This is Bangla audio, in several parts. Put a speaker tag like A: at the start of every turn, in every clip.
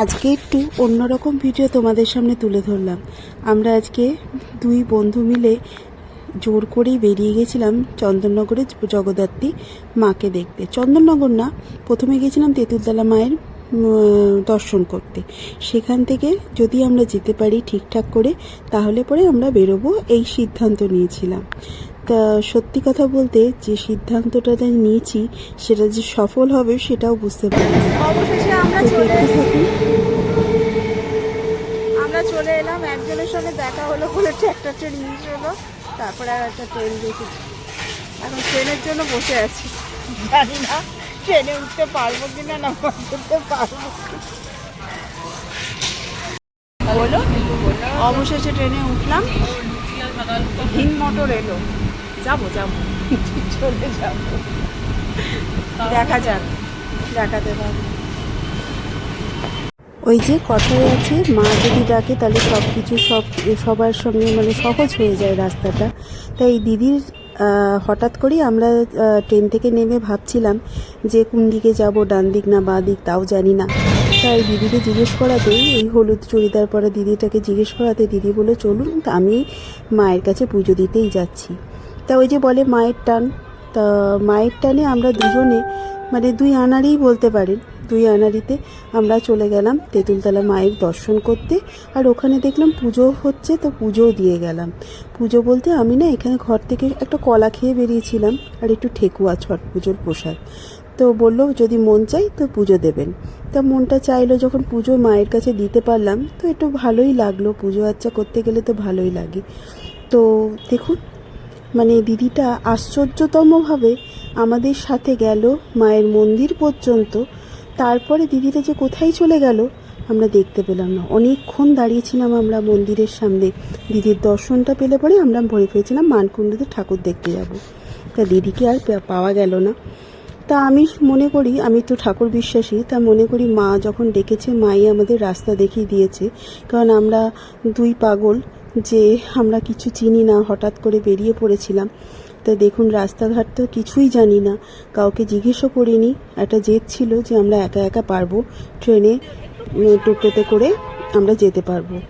A: আজকে একটু অন্যরকম ভিডিও তোমাদের সামনে তুলে ধরলাম। আমরা আজকে দুই বন্ধু মিলে জোর করেই বেরিয়ে গেছিলাম চন্দননগরে জগদ্ধাত্রী মাকে দেখতে। চন্দননগর না, প্রথমে গেছিলাম তেঁতুলতলা মায়ের দর্শন করতে। সেখান থেকে যদি আমরা যেতে পারি ঠিকঠাক করে, তাহলে পরে আমরা বেরোবো এই সিদ্ধান্ত নিয়েছিলাম। তা সত্যি কথা বলতে যে সিদ্ধান্তটা নিয়েছি সেটা যে সফল হবে সেটাও বুঝতে পারি
B: আমরা চলে এলাম। একজনের সঙ্গে দেখা হলো বলে একটা ট্রেন মিস হলো তারপরে আর একটা ট্রেন দেখেছি এখন ট্রেনের জন্য বসে আছি। জানি না ট্রেনে উঠতে পারব কিনা না উঠতে পারব কি। বলো অবশেষে ট্রেনে উঠলাম। হিন মোটর এলো। যাব যাব। চলে যাব। দেখা যাক দেখাতে পারব
A: ওই যে কথায় আছে মা যদি ডাকে তাহলে সব কিছু সব সবার সঙ্গে মানে সহজ হয়ে যায় রাস্তাটা। তাই দিদির হঠাৎ করেই আমরা ট্রেন থেকে নেমে ভাবছিলাম যে কোন দিকে যাব ডান দিক না বাঁ দিক তাও জানি না। তাই দিদিকে জিজ্ঞেস করাতেই এই হলুদ চুড়িদার পরা দিদিটাকে জিজ্ঞেস করাতে দিদি বলে চলুন তা আমি মায়ের কাছে পুজো দিতেই যাচ্ছি। তা ওই যে বলে মায়ের টান। তা মায়ের টানে আমরা দুজনে মানে দুই আনারই বলতে পারেন, দুই আনারিতে আমরা চলে গেলাম তেঁতুলতলা মায়ের দর্শন করতে। আর ওখানে দেখলাম পুজো হচ্ছে, তো পুজোও দিয়ে গেলাম। পুজো বলতে আমি না এখানে ঘর থেকে একটা কলা খেয়ে বেরিয়েছিলাম, আর একটু ঠেকুয়া ছট পুজোর প্রসাদ। তো বলল, যদি মন চাই তো পুজো দেবেন। তা মনটা চাইলো যখন পুজো মায়ের কাছে দিতে পারলাম, তো একটু ভালোই লাগল। পুজো আচ্চা করতে গেলে তো ভালোই লাগে। তো দেখুন মানে দিদিটা আশ্চর্যতমভাবে আমাদের সাথে গেল মায়ের মন্দির পর্যন্ত। তারপরে দিদিটা যে কোথায় চলে গেল আমরা দেখতে পেলাম না। অনেকক্ষণ দাঁড়িয়েছিলাম আমরা মন্দিরের সামনে। দিদির দর্শনটা পেলে পরে আমরা ভরে ফেলেছিলাম, মানকুণ্ডতে ঠাকুর দেখতে যাব। তা দিদিকে আর পাওয়া গেল না। তা আমি মনে করি, আমি তো ঠাকুর বিশ্বাসী, তা মনে করি মা যখন ডেকেছে, মাই আমাদের রাস্তা দেখিয়ে দিয়েছে। কারণ আমরা দুই পাগল যে আমরা কিছু চিনি না, হঠাৎ করে বেরিয়ে পড়েছিলাম। তা দেখুন, রাস্তাঘাট তো কিছুই জানি না। কাউকে জিজ্ঞেসও করিনি। একটা জেদ ছিল যে আমরা একা একা পারব। ট্রেনে টোটোতে করে আমরা যেতে পারব।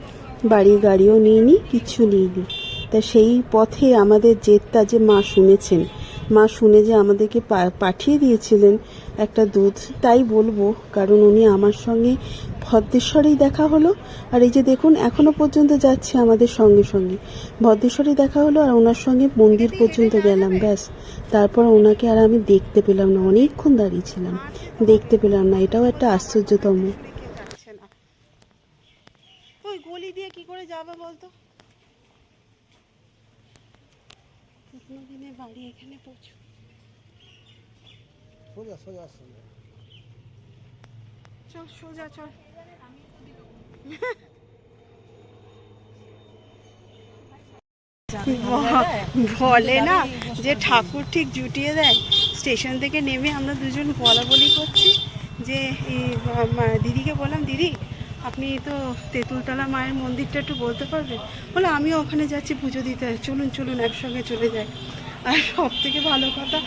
A: বাড়ি গাড়িও নিইনি, কিচ্ছু নিইনি। তা সেই পথে আমাদের জেদটা যে মা শুনেছেন। মা শুনে যে আমাদেরকে পাঠিয়ে দিয়েছিলেন একটা দুধ, তাই বলব। কারণ উনি আমার সঙ্গে ভদ্রেশ্বরেই দেখা হলো। আর এই যে দেখুন এখনও পর্যন্ত যাচ্ছে আমাদের সঙ্গে সঙ্গে। ভদ্রেশ্বরেই দেখা হলো আর ওনার সঙ্গে মন্দির পর্যন্ত গেলাম ব্যাস। তারপর ওনাকে আর আমি দেখতে পেলাম না অনেকক্ষণ দাঁড়িয়েছিলাম দেখতে পেলাম না এটাও একটা আশ্চর্যতম।
B: ওই গলি দিয়ে কি করে যাবে বলতো? দিনে বাড়ি এখানে পৌঁছো
C: সোজা সোজা সোজা।
B: চল সোজা চল। বলে না যে ঠাকুর ঠিক জুটিয়ে দেয়। স্টেশন থেকে নেমে আমরা দুজন বলা বলি করছি যে দিদিকে বললাম দিদি আপনি তো তেঁতুলতলা মায়ের মন্দিরটা একটু বলতে পারবেন? বলে আমিও ওখানে যাচ্ছি পুজো দিতে। চলুন চলুন একসঙ্গে চলে যাই। আর সব থেকে ভালো কথা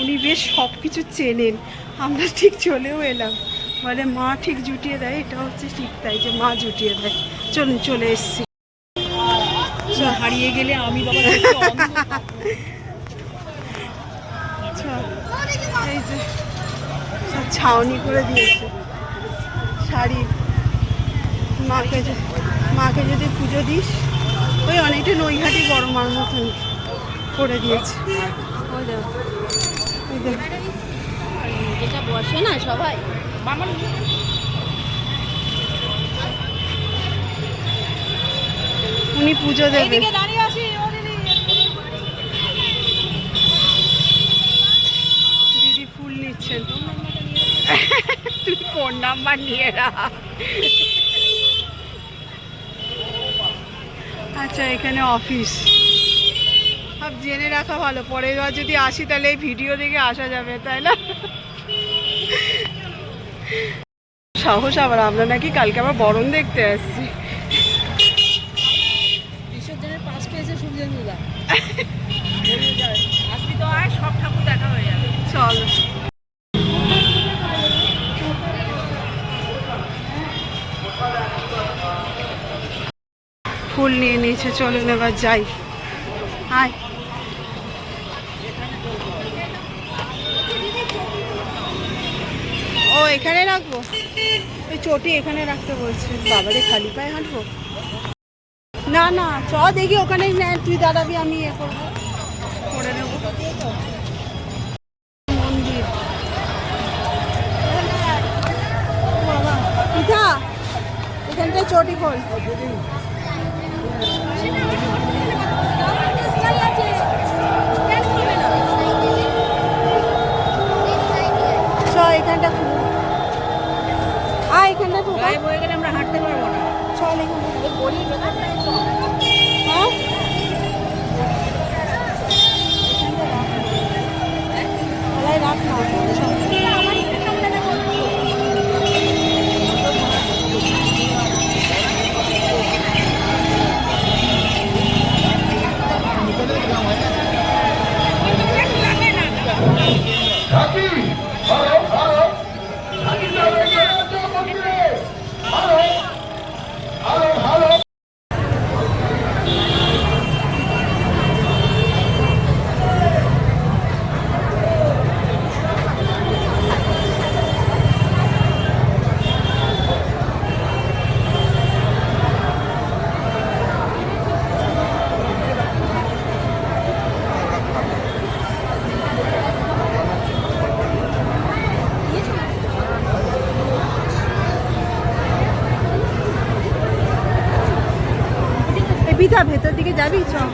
B: উনি বেশ সব কিছু চেনেন। আমরা ঠিক চলেও এলাম। বলে মা ঠিক জুটিয়ে দেয় এটা হচ্ছে ঠিক তাই যে মা জুটিয়ে দেয়। চলুন চলে এসছি।
D: হারিয়ে গেলে আমি বাবা
B: এই যে ছাউনি করে দিয়েছে শাড়ি। মাকে মাকে যদি পুজো দিস ওই অনেকটা নৈহাটি বড় মার মতন করে দিয়েছে। ওই দেখ।
D: যেটা বসে না সবাই
B: উনি পুজো দেবে। দিদি ফুল নিচ্ছেন। তুই ফোন নাম্বার নিয়ে রাখ। আচ্ছা এখানে অফিস। সব জেনে রাখা ভালো। পরের বার যদি আসি তাহলে এই ভিডিও দেখে আসা যাবে তাই না? সাহস আবার আমরা নাকি কালকে আবার বরণ দেখতে আসছি।
D: পেয়েছে
B: সব ঠাকুর দেখা হয়ে চল। ফুল নিয়ে নিচে চলে নেবার যাই। আয়। ও, এখানে রাখব? ওই চটি এখানে রাখতে বলছে। বাবারে, খালি পায়ে হাঁটবো? না না, চ, দেখি ওখানে তুই দাঁড়াবি, আমি ইয়ে করব। করে নেব। মন্দির। পিঠা? এখানটায় চটি খোল। এখানটা এখানটা
D: গায়ে বয়ে গেলে আমরা হাঁটতে পারব না।
B: চল এখানে ভেতর দিকে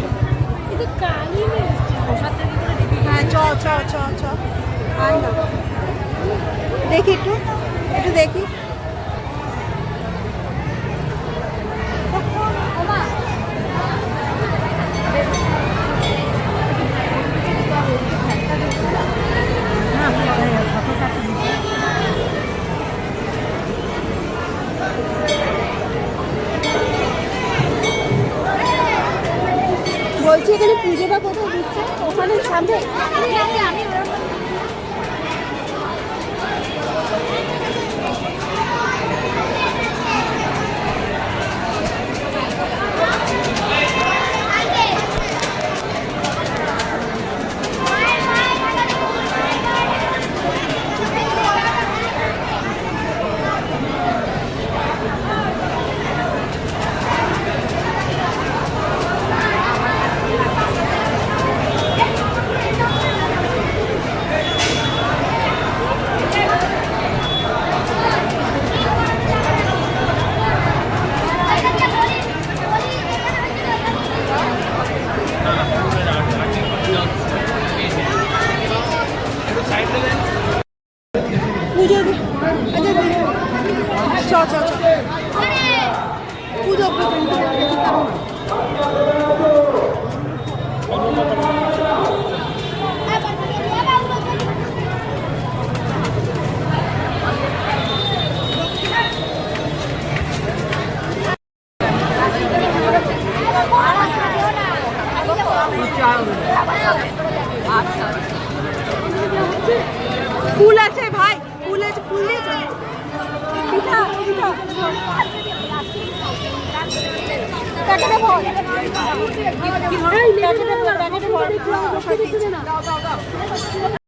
B: প্যাকেটে ভর প্রসাদ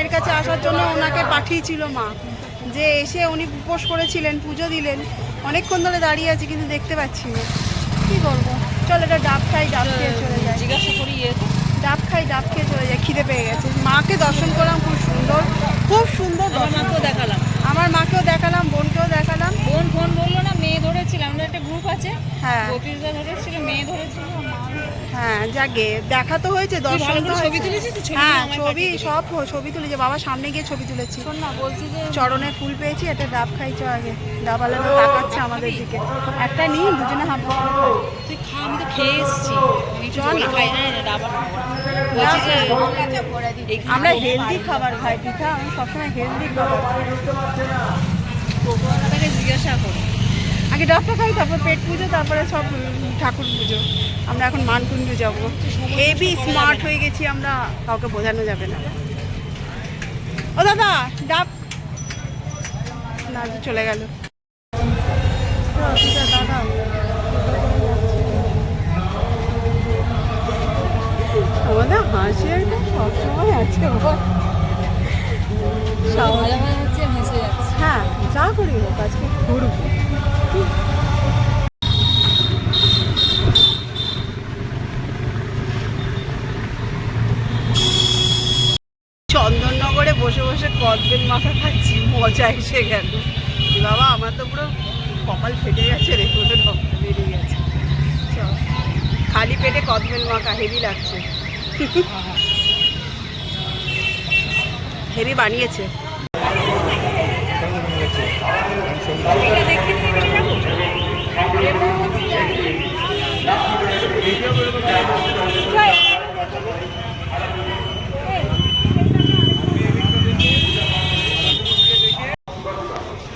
B: মায়ের কাছে আসার জন্য ওনাকে পাঠিয়েছিল মা। যে এসে উনি উপোস করেছিলেন পুজো দিলেন। অনেকক্ষণ ধরে দাঁড়িয়ে আছে কিন্তু দেখতে পাচ্ছি না। কি বলব? চল এটা ডাব খাই ডাব খেয়ে চলে যায়
D: জিজ্ঞাসা করি
B: ডাব খাই ডাব খেয়ে চলে যায় খিদে পেয়ে গেছে। মাকে দর্শন করলাম খুব সুন্দর খুব সুন্দর
D: মাকেও দেখালাম।
B: আমার মাকেও দেখালাম
D: বোনকেও
B: দেখালাম।
D: বোন ফোন বলল না মেয়ে ধরেছিলাম একটা গ্রুপ আছে।
B: হ্যাঁ।
D: ধরেছিল মেয়ে ধরেছিল মা
B: হ্যাঁ যাকে। দেখা তো হয়েছে দর্শন তো
D: তো?
B: হ্যাঁ ছবি সব ছবি তুলেছে। বাবার সামনে গিয়ে ছবি তুলেছি। চরণে ফুল পেয়েছি একটা ডাব খাইছো আগে। ডাবালাটা তাকাচ্ছে আমাদের দিকে। একটা নিই দুজনে হাফ
D: আমি তো খেয়ে এসেছি।
B: চল
D: চল
B: না।
D: খাই না রে ডাবা বলছি যে এইখানে
B: আমরা হেলদি খাবার খাই পিঠা। আমি সবসময় হেলদি খাবার
D: জিজ্ঞাসা করো।
B: আগে ডাবটা খাই তারপর পেট পুজো তারপরে সব ঠাকুর পুজো। আমরা এখন মানকুণ্ডু যাব। হেভি স্মার্ট হয়ে গেছি আমরা কাউকে বোঝানো যাবে না। ও দাদা ডাব। না চলে গেল। দাদা আমাদের হাসি একটা সবসময় আছে হ্যাঁ যা করি হোক আজকে ঘুরবো চন্দননগরে বসে বসে কদবেল মাথা খাচ্ছি, মজা এসে গেল। বাবা, আমার তো পুরো কপাল ফেটে গেছে রে, পুরো বেরিয়ে গেছে। খালি পেটে কদবেল মাখা হেভি লাগছে। হেভি বানিয়েছে।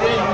C: হ্যাঁ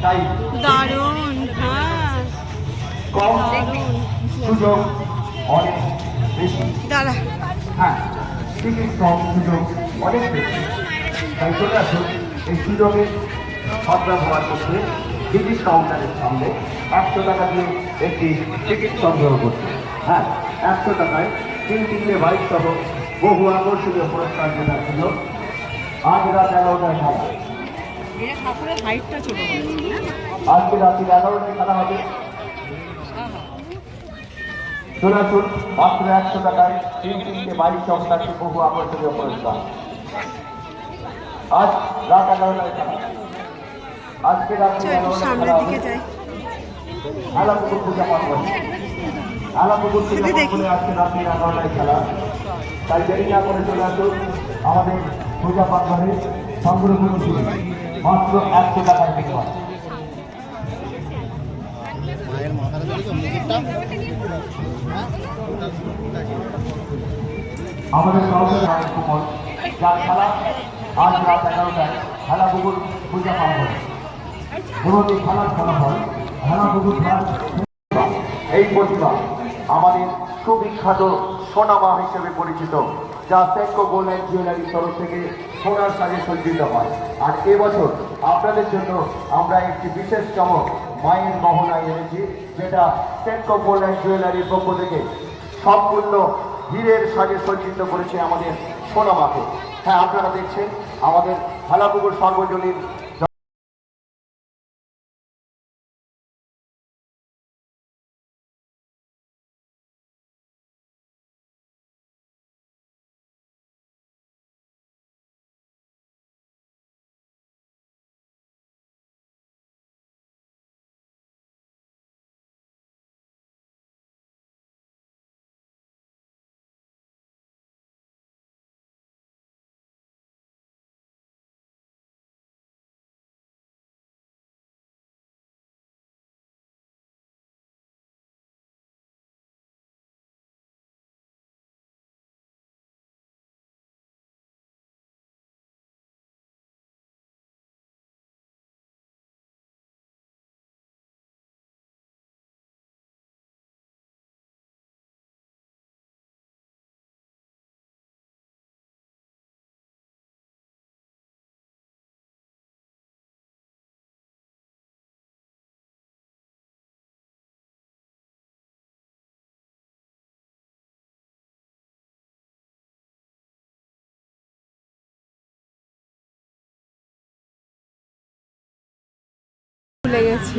B: দারুণ হ্যাঁ।
C: কম সুযোগ অনেক বেশি।
B: দাঁড়া।
C: হ্যাঁ টিকিট কম সুযোগ অনেক বেশি। তাই চলে আসুন এই সুযোগের সদ্ব্যবহার করতে টিকিট কাউন্টারের সামনে একশো টাকা দিয়ে একটি টিকিট সংগ্রহ করতে। হ্যাঁ একশো টাকায় তিন তিনটে বাইক সহ বহু আকর্ষণীয় পুরস্কার যেটা ছিল আজ রাত এগারোটায় খেলা
B: এটা ঠাকুরের হাইটটা ছোট
C: আজকে রাত্রি এগারোটায় খেলা হবে। চলে মাত্র একশো টাকায় তিন তিনটে বাইক সহ বহু আকর্ষণীয় পুরস্কার। আজ রাত এগারোটায় খেলা। আজকে রাত্রি
B: একটু সামনের দিকে
C: হবে।
B: যাই।
C: আলাপুকুর পূজা পার্বণ আলাপুকুর পূজা পার্বণে আজকে রাত্রি এগারোটায় খেলা। তাই দেরি না করে চলে আসুন আমাদের পূজা পার্বণে সংগ্রহ করুন মাত্র একশো আমাদের সরকারি আইন কুমল যার খেলা আজ রাত এগারোটায় খেলা পুকুর পূজা পার্বণ খেলার খেলা এই প্রতিভা আমাদের সুবিখ্যাত সোনামা হিসেবে পরিচিত, যা সেন্কো গোল্ড জুয়েলারির তরফ থেকে সোনার সাজে সজ্জিত হয়। আর এবছর আপনাদের জন্য আমরা একটি বিশেষ চমক, মায়ের গহনায় এনেছি, যেটা গোল্ড অ্যান্ড জুয়েলারির পক্ষ থেকে সম্পূর্ণ হীরের সাজে সজ্জিত করেছে আমাদের সোনামাকে। হ্যাঁ আপনারা দেখছেন আমাদের হালাপুকুর সর্বজনীন
E: ভুলে গেছি।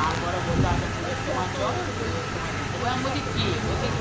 B: তারপরে বলল আচ্ছা পুজোর সময় চল পুজোর সময় দেখব। ওই আমি বলছি